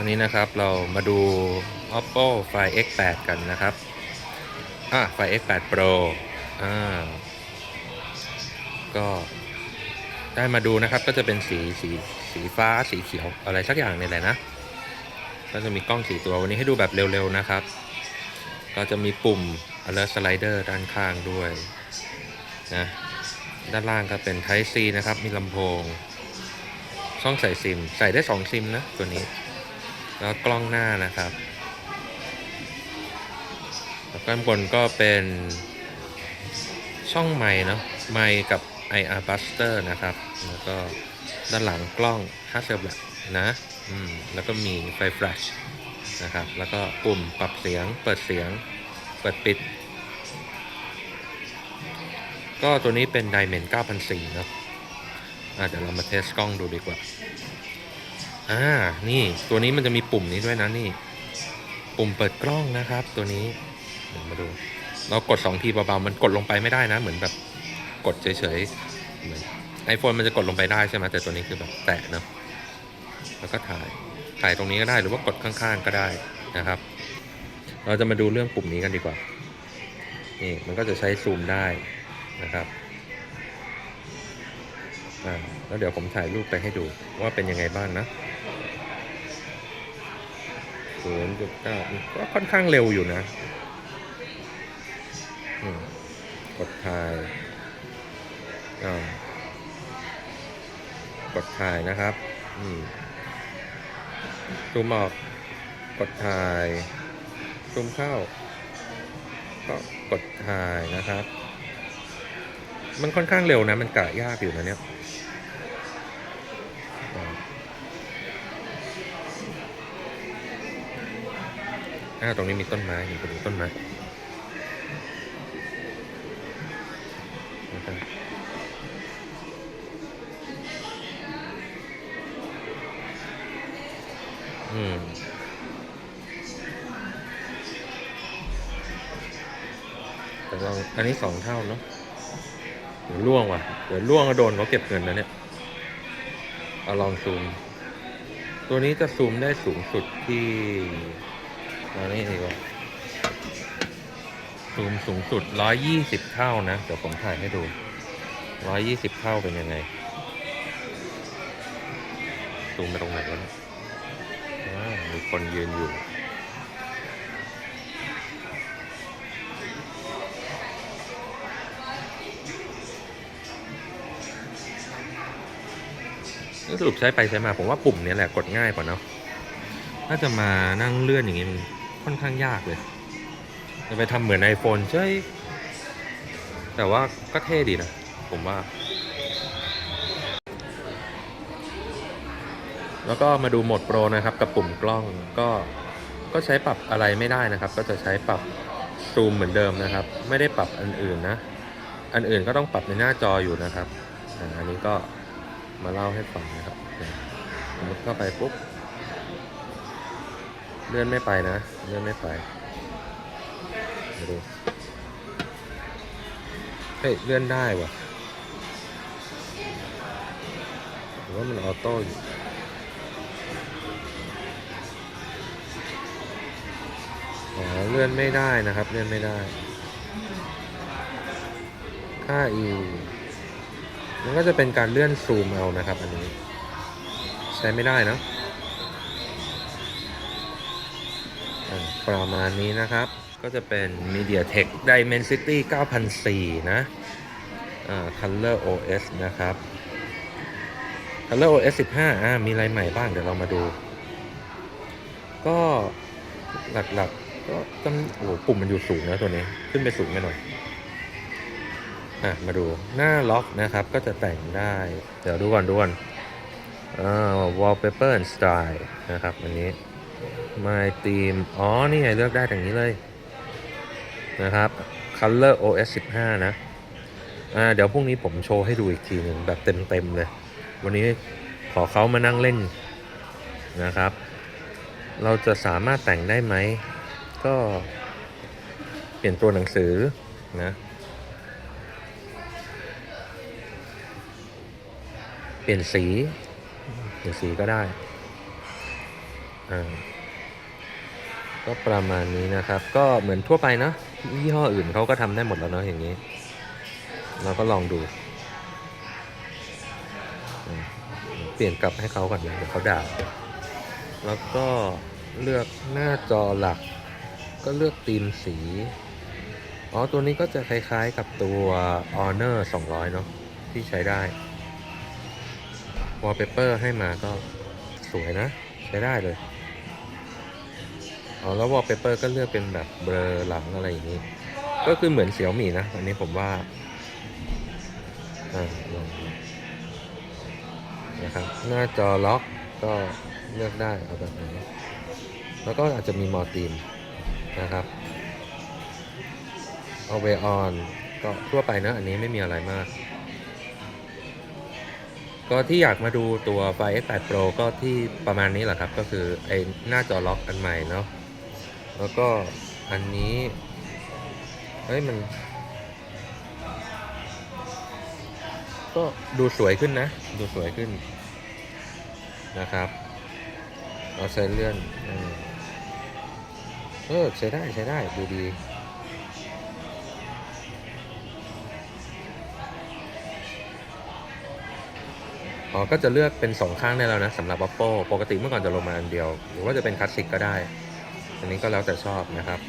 วันนี้นะครับเรามาดู oppo find x8 กันนะครับอะ find x8 pro อ่าก็ได้มาดูนะครับก็จะเป็นสีสีสีฟ้าสีเขียวอะไรสักอย่างนี่แหละนะ ก็จะมีกล้องสีตัววันนี้ให้ดูแบบเร็วๆนะครับ ก็จะมีปุ่ม alert slider ด้านข้างด้วยนะด้านล่างก็เป็น Type C นะครับ มีลำโพง ช่องใส่ซิม ใส่ได้ 2 ซิมนะ ตัวนี้ แล้วกล้องหน้านะครับ แล้วก็บนก็เป็นช่องไมค์เนาะไมค์กับ IR Buster นะครับ แล้วก็ด้านหลังกล้อง Hasselblad นะอืมแล้วก็มีไฟแฟลชนะครับ แล้วก็ปุ่มปรับเสียง เปิดเสียง เปิดปิด ก็ตัวนี้เป็น Diamond 9004เนาะอะเดี๋ยวเรามาเทสกล้องดูดีกว่า อ่า นี่ตัวนี้มันจะมีปุ่มนี้ด้วยนะนี่ ปุ่มเปิดกล้องนะครับ ตัวนี้เดี๋ยวมาดู เรากด2ทีเบาๆมันกดลงไปไม่ได้นะ เหมือนแบบกดเฉยๆเหมือนไอโฟนมันจะกดลงไปได้ใช่ไหมแต่ตัวนี้คือแบบแตะเนาะแล้วก็ถ่ายถ่ายตรงนี้ก็ได้หรือว่ากดข้างๆก็ได้นะครับ เราจะมาดูเรื่องปุ่มนี้กันดีกว่า นี่มันก็จะใช้ซูมได้นะครับอ่าแล้วเดี๋ยวผมถ่ายรูปไปให้ดูว่าเป็นยังไงบ้างนะ ศูนย์จุดเก้าก็ค่อนข้างเร็วอยู่นะกดถ่ายกดถ่ายนะครับอืมซูมออกกดถ่ายซูมเข้า ก็กดถ่ายนะครับ มันค่อนข้างเร็วนะ มันกะยากอยู่นะเนี่ย อ่าตรงนี้มีต้นไม้มีตรงนี้ต้นไม้อืมแต่ลองอันนี้สองเท่าเนาะเดี๋ยวล่วงว่ะ เดี๋ยวล่วงก็โดนเขาเก็บเงินนะเนี่ย เอาลองซูม ตัวนี้จะซูมได้สูงสุดที่ อันนี้ดีกว่าซูมสูงสุด 120 เท่านะ เดี๋ยวผมถ่ายให้ดู 120 เท่าเป็นยังไง ซูมไปตรงไหนวะเนี่ยมีคนยืนอยู่สรุปใช้ไปใช้มาผมว่าปุ่มเนี้ยแหละกดง่ายกว่าเนาะถ้าจะมานั่งเลื่อนอย่างนี้มัน ค่อนข้างยากเลย จะไปทำเหมือน iPhone ใช่ แต่ว่าก็เท่ดีนะ ผมว่า แล้วก็มาดูโหมดโปรนะครับ กับปุ่มกล้องก็ก็ใช้ปรับอะไรไม่ได้นะครับ ก็จะใช้ปรับซูมเหมือนเดิมนะครับ ไม่ได้ปรับอันอื่นนะ อันอื่นก็ต้องปรับในหน้าจออยู่นะครับอันนี้ก็มาเล่าให้ฟังนะครับสมมติเข้าไปปุ๊บ เลื่อนไม่ไปนะ เลื่อนไม่ไปมาดู เฮ้ย เลื่อนได้วะหรือว่ามันออโต้อยู่อ๋อเลื่อนไม่ได้นะครับ เลื่อนไม่ได้ ค่า e มันก็จะเป็นการเลื่อนซูมเอานะครับ อันนี้ ใช้ไม่ได้นะ ประมาณนี้นะครับ ก็จะเป็น MediaTek Dimensity 9004 นะอ่า Color OS นะครับ Color OS 15อ่ามีอะไรใหม่บ้างเดี๋ยวเรามาดู ก็หลักๆ ก็ต้องโอ้ปุ่มมันอยู่สูงนะตัวนี้ ขึ้นไปสูงไปหน่อยอะมาดูหน้าล็อกนะครับก็จะแต่งได้ เดี๋ยวดูก่อนดูก่อนอ่า wallpaper and style นะครับ อันนี้ My Theme อ๋อ นี่ไงเลือกได้อย่างนี้เลย นะครับ Color OS 15 นะ อ่า เดี๋ยวพรุ่งนี้ผมโชว์ให้ดูอีกทีหนึ่งแบบเต็ม ๆ เลย วันนี้ขอเขามานั่งเล่นนะครับ เราจะสามารถแต่งได้ไหม ก็เปลี่ยนตัวหนังสือนะเปลี่ยนสีเปลี่ยนสีก็ได้ ก็ประมาณนี้นะครับ ก็เหมือนทั่วไปเนอะยี่ห้ออื่นเขาก็ทำได้หมดแล้วเนาะอย่างนี้ เราก็ลองดู เปลี่ยนกลับให้เขาก่อนนะเดี๋ยวเขาด่าแล้วก็เลือกหน้าจอหลัก ก็เลือกธีมสี อ๋อ ตัวนี้ก็จะคล้ายๆกับตัว Honor 200 เนาะที่ใช้ได้ Wallpaper ให้มาก็สวยนะ ใช้ได้เลย อ๋อแล้ว Wallpaper ก็เลือกเป็นแบบเบลอหลังอะไรอย่างนี้ ก็คือเหมือนเสี่ยวหมี่นะ อันนี้ผมว่าอ่าลองนะครับ หน้าจอล็อกก็เลือกได้เอาแบบไหนแล้วก็อาจจะมีมอตีมนะครับเอาเวออนก็ทั่วไปนะ อันนี้ไม่มีอะไรมาก ก็ที่อยากมาดูตัวไฟ X8 Pro ก็ที่ประมาณนี้แหละครับ ก็คือไอหน้าจอล็อกอันใหม่เนาะ แล้วก็อันนี้ เฮ้ยมัน ก็ดูสวยขึ้นนะ ดูสวยขึ้นนะครับเราใช้เลื่อนเออใช้ได้ใช้ได้ดูดีอ๋อก็จะเลือกเป็นสองข้างได้แล้วนะสำหรับ Oppo ปกติเมื่อก่อนจะลงมาอันเดียว หรือว่าจะเป็นคลาสสิกก็ได้ อันนี้ก็แล้วแต่ชอบนะครับ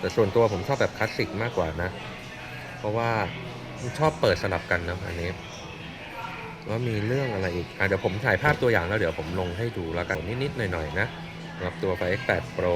แต่ส่วนตัวผมชอบแบบคลาสสิกมากกว่านะ เพราะว่าชอบเปิดสลับกันนะอันนี้ว่ามีเรื่องอะไรอีกอเดี๋ยวผมถ่ายภาพตัวอย่างแล้วเดี๋ยวผมลงให้ดูแล้วกันนิดๆหน่อยๆนะสำหรับตัวไฟ X8 Pro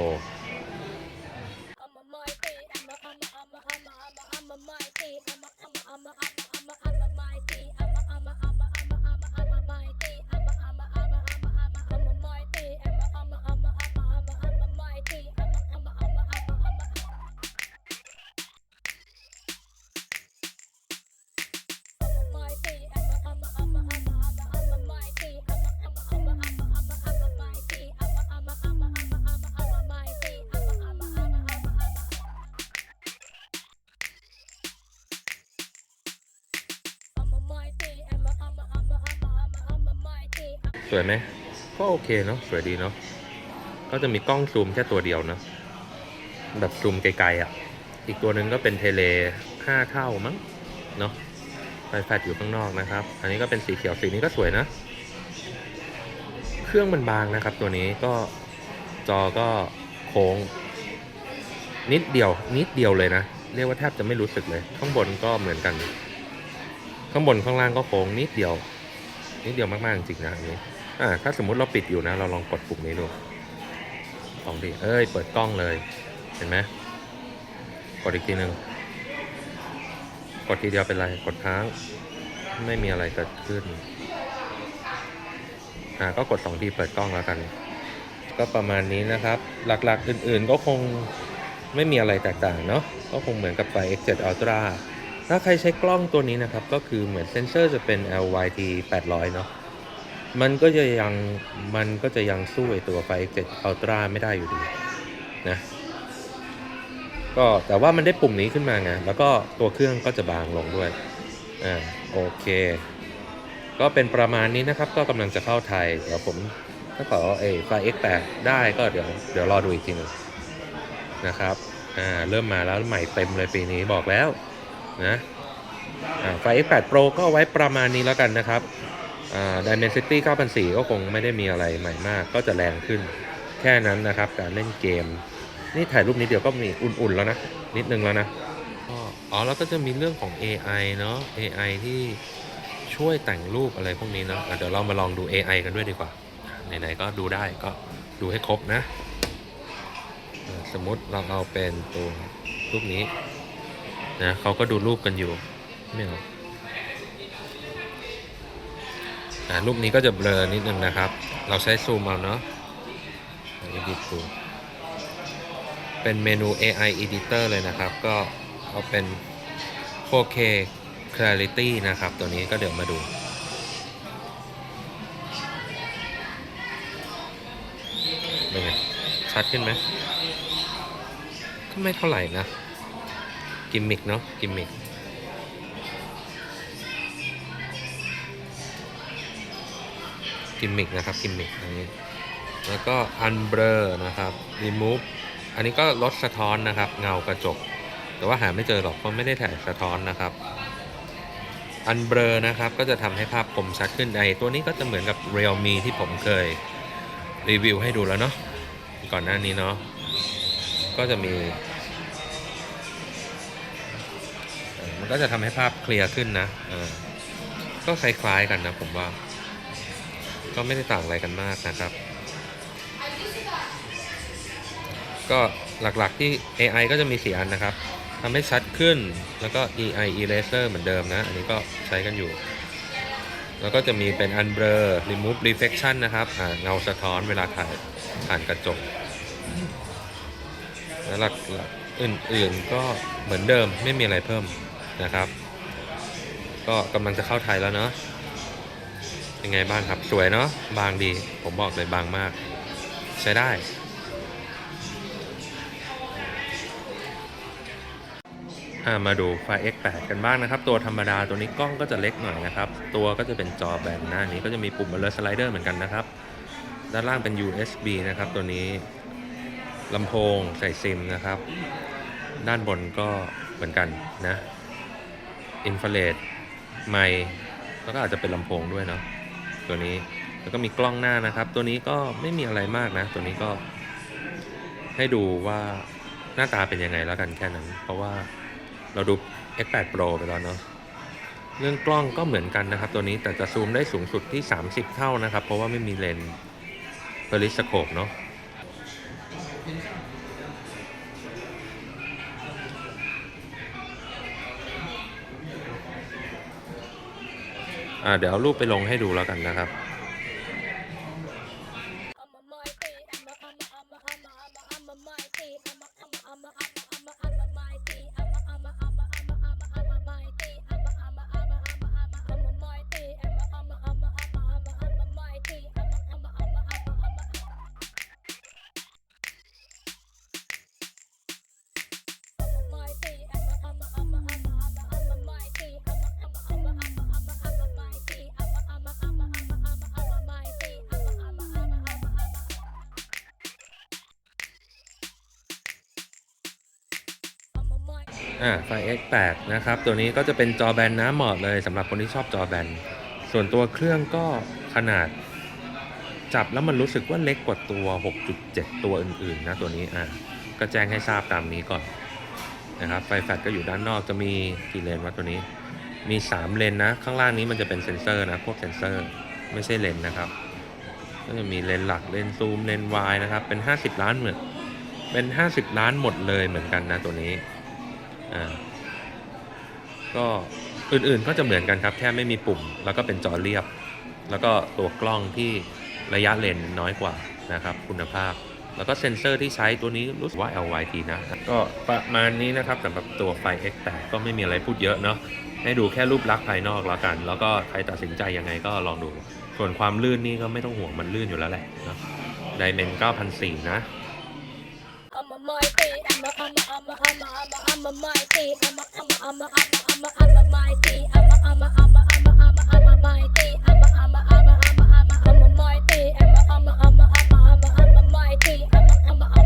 สวยไหมก็โอเคเนาะสวยดีเนาะก็จะมีกล้องซูมแค่ตัวเดียวเนาะแบบซูมไกลๆอะ่ะ อีกตัวหนึ่งก็เป็นเทเลห้าเท่ามั้งเนาะไฟแฟลชอยู่ข้างนอกนะครับ อันนี้ก็เป็นสีเขียวสีนี้ก็สวยนะ เครื่องมันบางนะครับ ตัวนี้ก็จอก็โค้ง นิดเดียว นิดเดียวเลยนะ เรียกว่าแทบจะไม่รู้สึกเลย ข้างบนก็เหมือนกัน ข้างบนข้างล่างก็โค้งนิดเดียว นิดเดียวมากๆจริงๆนะอันนี้ อ่าถ้าสมมุติเราปิดอยู่นะ เราลองกดปุ่มนี้ดูลองดิเอ้ย เปิดกล้องเลย เห็นไหมกดอีกทีหนึ่งกดทีเดียวเป็นไร กดค้าง ไม่มีอะไรเกิดขึ้น อ่า ก็กดสองทีเปิดกล้องแล้วกัน ก็ประมาณนี้นะครับ หลักๆ อื่นๆ ก็คงไม่มีอะไรแตกต่างเนาะ ก็คงเหมือนกับไฟ X7 Ultra ถ้าใครใช้กล้องตัวนี้นะครับ ก็คือเหมือนเซนเซอร์จะเป็น LYT 800 เนาะ มันก็จะยังมันก็จะยังสู้ไอตัวไฟ X7 Ultra ไม่ได้อยู่ดีนะก็แต่ว่ามันได้ปุ่มนี้ขึ้นมาไงแล้วก็ตัวเครื่องก็จะบางลงด้วยอ่าโอเค ก็เป็นประมาณนี้นะครับ ก็กำลังจะเข้าไทยเดี๋ยวผมถ้าขอเอไฟ X8 ได้ก็เดี๋ยวเดี๋ยวรอดูอีกทีหนึงนะครับอ่าเริ่มมาแล้วใหม่เต็มเลยปีนี้บอกแล้วนะอ่าไฟ X8 Pro ก็ไว้ประมาณนี้แล้วกันนะครับ อ่า Dimensity 9004ก็คงไม่ได้มีอะไรใหม่มาก ก็จะแรงขึ้นแค่นั้นนะครับ การเล่นเกม นี่ถ่ายรูปนิดเดียวก็มีอุ่นๆแล้วนะ นิดนึงแล้วนะก็อ๋อแล้วก็จะมีเรื่องของ AI เนาะ AI ที่ช่วยแต่งรูปอะไรพวกนี้เนาะะเดี๋ยวเรามาลองดู AI กันด้วยดีกว่าไหนๆก็ดูได้ก็ดูให้ครบนะ สมมติเราเอาเป็นตัวรูปนี้นะเขาก็ดูรูปกันอยู่ไม่เอาอ่า รูปนี้ก็จะเบลอนิดนึงนะครับ เราใช้ซูมเอาเนาะอีดิตูเป็นเมนู AI Editor เลยนะครับ ก็เอาเป็น 4K Clarity นะครับ ตัวนี้ก็เดี๋ยวมาดูเป็นไงชัดขึ้นไหมก็ไม่เท่าไหร่นะ กิมมิกเนาะ กิมมิก กิมมิกนะครับกิมมิกอันนี้แล้วก็ unblur นะครับ remove อันนี้ก็ลดสะท้อนนะครับ เงากระจก แต่ว่าหาไม่เจอหรอกเพราะไม่ได้ถ่ายสะท้อนนะครับ unblur นะครับก็จะทำให้ภาพคมชัดขึ้นในตัวนี้ก็จะเหมือนกับ realme ที่ผมเคยรีวิวให้ดูแล้วเนาะก่อนหน้านี้เนาะก็จะมีมันก็จะทำให้ภาพเคลียร์ขึ้นนะก็คล้ายๆกันนะผมว่า ก็ไม่ได้ต่างอะไรกันมากนะครับ ก็หลักๆที่ AI ก็จะมี 4 อันนะครับทำให้ชัดขึ้นแล้วก็ EI Eraser เหมือนเดิมนะ อันนี้ก็ใช้กันอยู่ แล้วก็จะมีเป็น Unblur Remove Reflection นะครับเงาสะท้อนเวลาถ่ายผ่านกระจก แล้วหลักๆอื่นๆก็เหมือนเดิมไม่มีอะไรเพิ่มนะครับ ก็กำลังจะเข้าไทยแล้วเนาะ เป็นไงบ้างครับ สวยเนาะบางดี ผมบอกเลยบางมาก ใช้ได้ามาดูไฟ X8 กันบ้างนะครับ ตัวธรรมดาตัวนี้กล้องก็จะเล็กหน่อยนะครับ ตัวก็จะเป็นจอแบนหน้านี้ก็จะมีปุ่มเบลอสไลเดอร์เหมือนกันนะครับ ด้านล่างเป็น USB นะครับ ตัวนี้ลำโพงใส่ซิมนะครับ ด้านบนก็เหมือนกันนะอินฟ a เรดไมแล้วก็อาจจะเป็นลำโพงด้วยเนาะ ตัวนี้ แล้วก็มีกล้องหน้านะครับ ตัวนี้ก็ไม่มีอะไรมากนะ ตัวนี้ก็ ให้ดูว่าหน้าตาเป็นยังไงแล้วกันแค่นั้น เพราะว่าเราดู X8 Pro ไปแล้วเนาะเรื่องกล้องก็เหมือนกันนะครับ ตัวนี้แต่จะซูมได้สูงสุดที่ 30 เท่านะครับ เพราะว่าไม่มีเลนส์เพลิสโคปเนาะ เดี๋ยวเอารูปไปลงให้ดูแล้วกันนะครับ อ่าไฟ X8 นะครับ ตัวนี้ก็จะเป็นจอแบนน้ำเหมาะเลยสำหรับคนที่ชอบจอแบน ส่วนตัวเครื่องก็ขนาด จับแล้วมันรู้สึกว่าเล็กกว่าตัว 6.7 ตัวอื่นๆนะตัวนี้อ่าก็แจ้งให้ทราบตามนี้ก่อนนะครับไฟแฟลชก็อยู่ด้านนอกจะมีกี่เลนวะตัวนี้ มี 3 เลนนะ ข้างล่างนี้มันจะเป็นเซ็นเซอร์นะพวกเซ็นเซอร์ไม่ใช่เลนนะครับ ก็จะมีเลนหลักเลนซูมเลนวายนะครับเป็น 50 ล้านเหมือนเป็น 50 ล้านหมดเลยเหมือนกันนะตัวนี้ อ่าก็อื่นๆก็จะเหมือนกันครับ แค่ไม่มีปุ่ม แล้วก็เป็นจอเรียบ แล้วก็ตัวกล้องที่ระยะเลนส์น้อยกว่านะครับ คุณภาพ แล้วก็เซ็นเซอร์ที่ใช้ตัวนี้รู้สึกว่า LYT นะ ก็ประมาณนี้นะครับสำหรับตัวไฟ X8 ก็ไม่มีอะไรพูดเยอะเนาะให้ดูแค่รูปลักษณ์ภายนอกแล้วกัน แล้วก็ใครตัดสินใจยังไงก็ลองดู ส่วนความลื่นนี่ก็ไม่ต้องห่วงมันลื่นอยู่แล้วแหละนะไดเมน9,004นะ I'm a, I'm a, I'm a, I'm a mighty. I'm a, I'm a, I'm a, I'm a, I'm a mighty. I'm a, I'm a, I'm a, I'm a, I'm a, I'm a mighty. I'm a, I'm a, I'm a, I'm a, I'm a, I'm a mighty. I'm a, I'm a, I'm a, I'm a, I'm a mighty. I'm a, I'm a.